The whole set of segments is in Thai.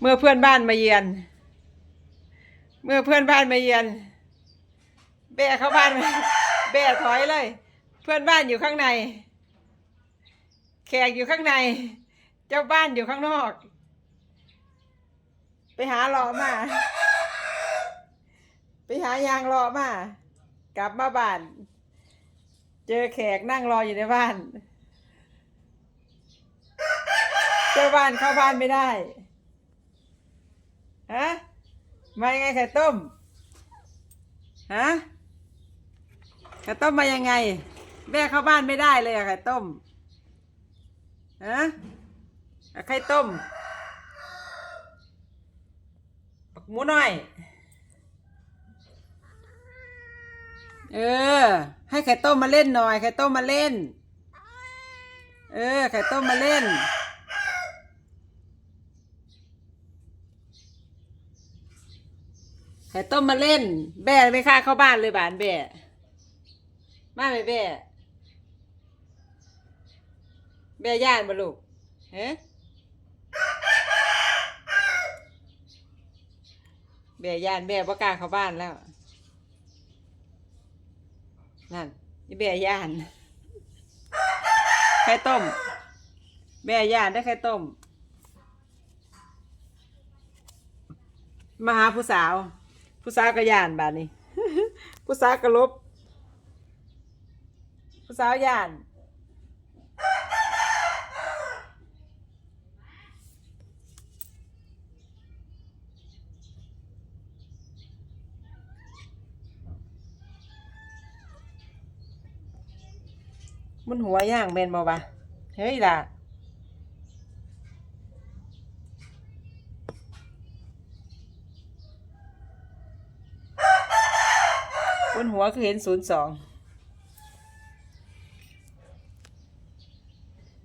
เมื่อเพื่อนบ้านมาเยือน เมื่อเพื่อนบ้านมาเยือน แบะเข้าบ้าน แบะถอยเลย เพื่อนบ้านอยู่ข้างใน แขกอยู่ข้างใน เจ้าบ้านอยู่ข้างนอก ไปหาหลอมา ไปหายางรอมากลับมาบ้าน เจอแขกนั่งรออยู่ในบ้าน เจ้าบ้านเข้าบ้านไม่ได้ ฮะมายังไงไข่ต้มฮะไข่ต้มมายังไง แม่เข้าบ้านไม่ได้เลยอะไข่ต้มฮะไข่ต้มปักหมูหน้อย เออ ให้ไข่ต้มมาเล่นหน่อยไข่ต้มมาเล่น เออไข่ต้มมาเล่น ไข่ต้มมาเล่น แบ่ไม่ค่าเข้าบ้านเลยบานแบ่มาไหมแบ่แบ่ย่านมาลูกเฮ้แบ่ย่านแบ่บ่กล้าเข้าบ้านแล้วนั่นนี่แบ่ย่านไข่ต้ม แบ่ย่านได้ไข่ต้ม มาหาผู้สาว ผู้สาวก็ย่านบาดนี้ ผู้สาวก็ลบ ผู้สาวย่าน มันหัวย่างเป็นบ่บะเฮ้ยล่ะ บ นหัวคือเห็นศูนย์สอง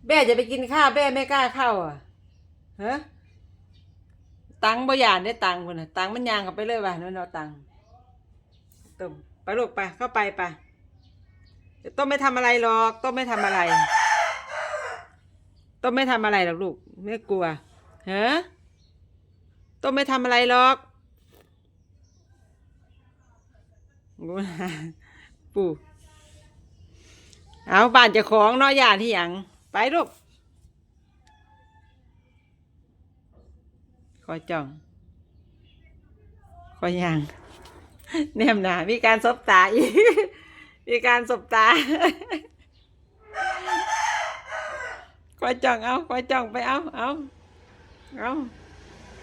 แม่จะไปกินข้าวแม่ไม่กล้าเข้าอะฮะตังบ่ยานได้ตังคนน่ะตังมันยางเข้าไปเลยว่ะนั่นเอาตังต้มไปลูกไปเข้าไปไปต้มไม่ทำอะไรหรอกต้มไม่ทำอะไรต้มไม่ทำอะไรหรอกลูกไม่กลัวฮะต้มไม่ทำอะไรหรอก กูหาปู่เอาบ้านจะของเนาะย่านที่หยังไปลูกคอยจ้องคอยยังแนมหนามีการสบตาอีกมีการสบตาคอยจ้องเอาคอยจ้องไปเอาเอาเอา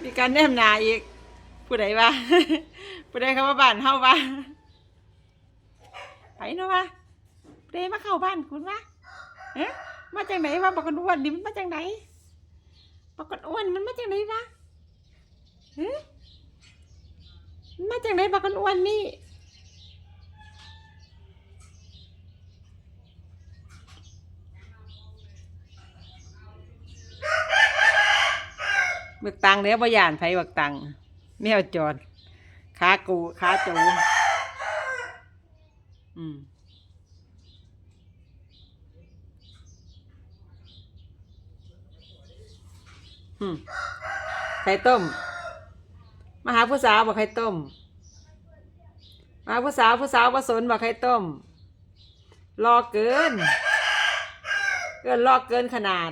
มีการแนมหนาอีกผู้ใดวะผู้ใดเขามาบ้านเฮาวะไป เนาะวะเดมาเข้าบ้านคุณวะเอ๊ะมาจากไหนวะบอกกันอ้วนนี่มันมาจากไหนบอกกันอ้วนมันมาจากไหนวะเอ๊ะมาจากไหนบอกกันอ้วนนี่บิกตังเดี๋ยวบยานไผบิกตังแมวจอดขากูขาจู อืมอืมไข่ต้ม มาหาผู้สาวบอกไข่ต้ม มาผู้สาวผู้สาวผสนบอกไข่ต้ม รอเกิน เกินรอเกินขนาด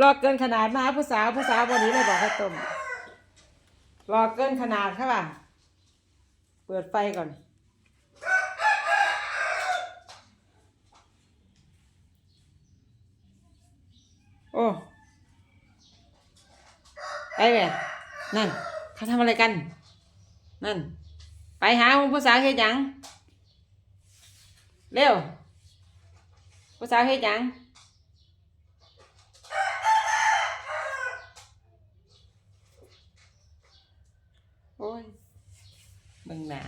รอเกินขนาดมาหาผู้สาวผู้สาววันนี้เลยบอกไข่ต้ม รอเกินขนาดค่ป่ะ เปิดไฟก่อน โอ้ไปแม่นั่นเขาทำอะไรกัน นั่น ไปหาผู้สาวเฮ็ดหยังเร็วผู้สาวเฮ็ดหยังโอ้ยเบิ่งหนา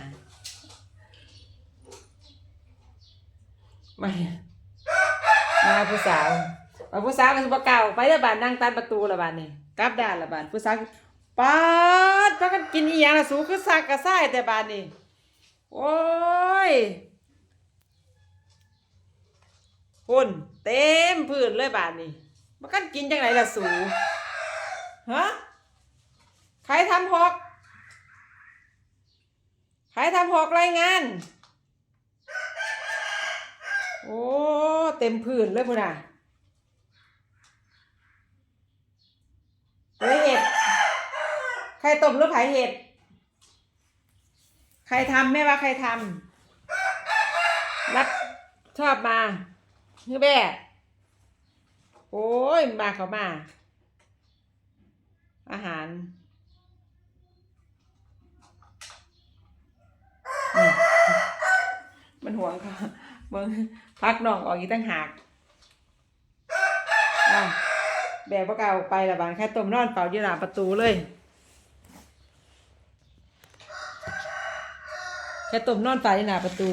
ไมามาผู้สาว มาผู้สาวก็สิบ่เก่าไปแล้วบ้านนั่งตันประตูละบ้านนี่กลับด้านละบ้านผู้สาวปาดพากันกินอีหยังล่ะสูคือซักกระซ่ายแต่บ้านนี่โอ้ยหุ่นเต็มพื้นเลยบ้านนี่มากันกินจังไหนล่ะสูฮะใครทำหกใครทำหกรายงานโอ้เต็มพื้นเลยพุ่นน่ะเฮ้ยเห็ด ใครต้มหรือไผเห็ด ใครทำแม่ว่าใครทำรับชอบมาเฮ้ยแม่โอ้ยมาเขามา อาหารมันห่วงเขาเบิ่งพักน้องออกอีกตั้งหากแบบพวกเอาไปละบานแค่ต้มนอนเป่าอยู่หน้าประตูเลย แค่ต้มนอนเป่ายหน้าประตู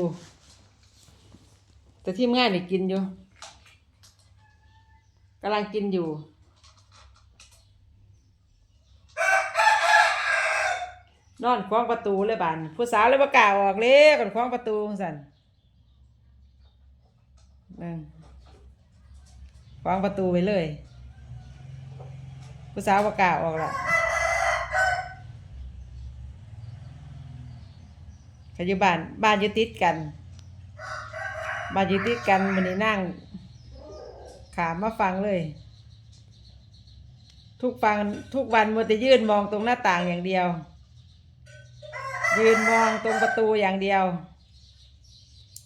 แต่ที่ง่ายนี่กินอยู่กำลังกินอยู่ นอนคล้องประตูเลยบานผู้สาวเลยประกล้าออกเลยก่อนคล้องประตูสันนั่งคล้องประตูไว้เลย ผู้สาวประกล้าออกละ ขอยู่บ้านบ้านอยู่ติดกันบ้านอยู่ติดกันมันนี่นั่งขามมาฟังเลย ทุกฟังทุกวันมัวแต่ยืนมองตรงหน้าต่างอย่างเดียว ยืนมองตรงประตูอย่างเดียว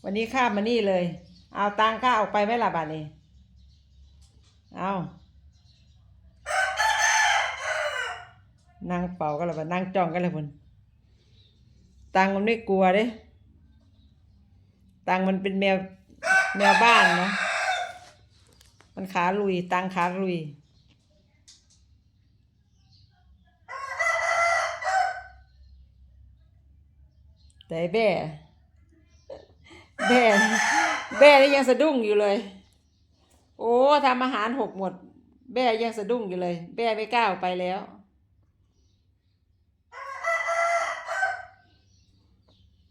วันนี้ข้ามมานี่เลย เอาตังค่าออกไปไหมล่ะบ้านนี้เอานั่งเป่ากันแล้วบ่นั่งจ้องกันเลยพุ่น ตังมันไม่กลัวเด้ตังมันเป็นแมวแมวบ้านเนาะมันขาลุย ตังขาลุยแต่แบ่แบ่แบ่ยังสะดุ้งอยู่เลย โอ้ทำอาหารหกหมด แบ่ยังสะดุ้งอยู่เลย แบ่ไม่กล้าออกไปแล้ว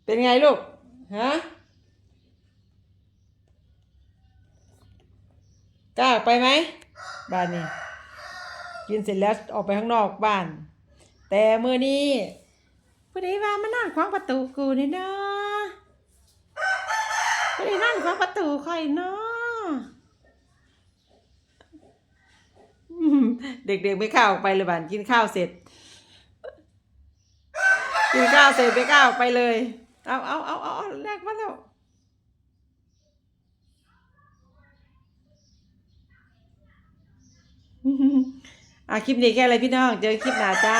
เป็นไงลูก ฮะกล้าออกไปไหม บ้านนี้ กินเสร็จแล้วออกไปข้างนอกบ้าน แต่เมื่อนี้ผู้ใดว่ามันนั่งขวางประตูกูนี่เนาะผู้ใดนั่งขวางประตูคอยเนาะเด็กๆไม่ข้าวออกไปเลยบ้านกินข้าวเสร็จ กินข้าวเสร็จไม่กล้าออกไปเลย เอาเอาเอาเอาแลกมาแล้วอะคลิปนี้แค่อะไรพี่น้อง เจอคลิปหน้าจ้า